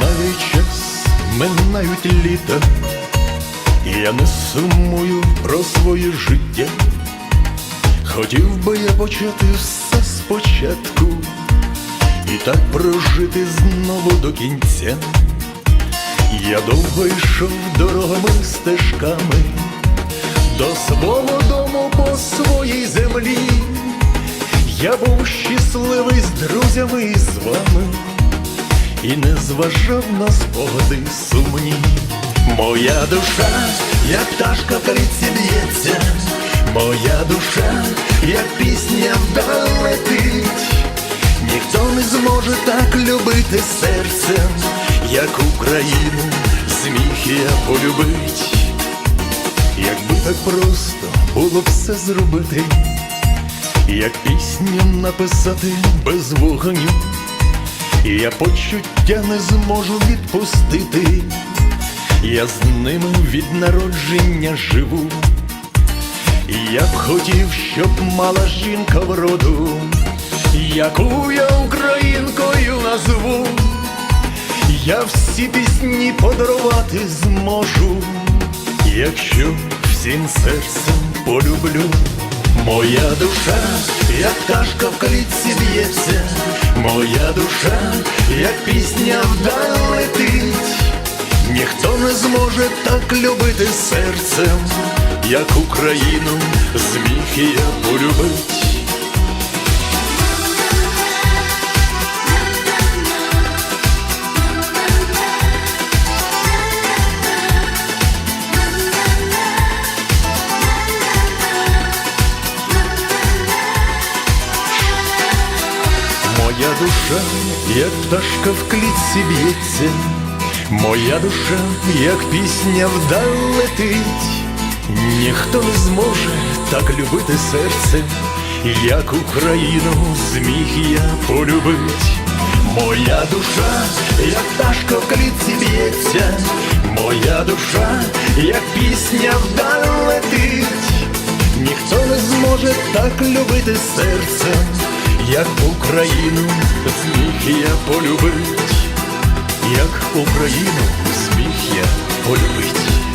Минає час, минають літа, я не сумую про своє життя. Хотів би я почати все спочатку і так прожити знову до кінця. Я довго йшов дорогами стежками до свого дому по своїй землі. Я був щасливий з друзями і з вами, і не зважав на спогади сумні. Моя душа, як пташка в каліці б'ється, моя душа, як пісня вдаль летить. Ніхто не зможе так любити серцем, як Україну зміг я полюбить. Якби так просто було все зробити, як пісню написати без вогню, я почуття не зможу відпустити, я з ними від народження живу. Я б хотів, щоб мала жінка вроду, яку я українкою назву, я всі пісні подарувати зможу, якщо всім серцем полюблю. Моя душа, як пташка в калітці б'ється, моя душа, як пісня вдаль летить. Ніхто не зможе так любити серцем, як Україну зміг я полюбить. Моя душа, як пташка в клітці б'ється, моя душа, як пісня вдаль летить, ніхто не зможе так любити серцем, як Україну зміг я полюбить. Моя душа, як пташка в клітці б'ється, моя душа, як пісня вдаль летить. Ніхто не зможе так любити серцем, як Україну зміг я полюбить, як Україну зміг я полюбить.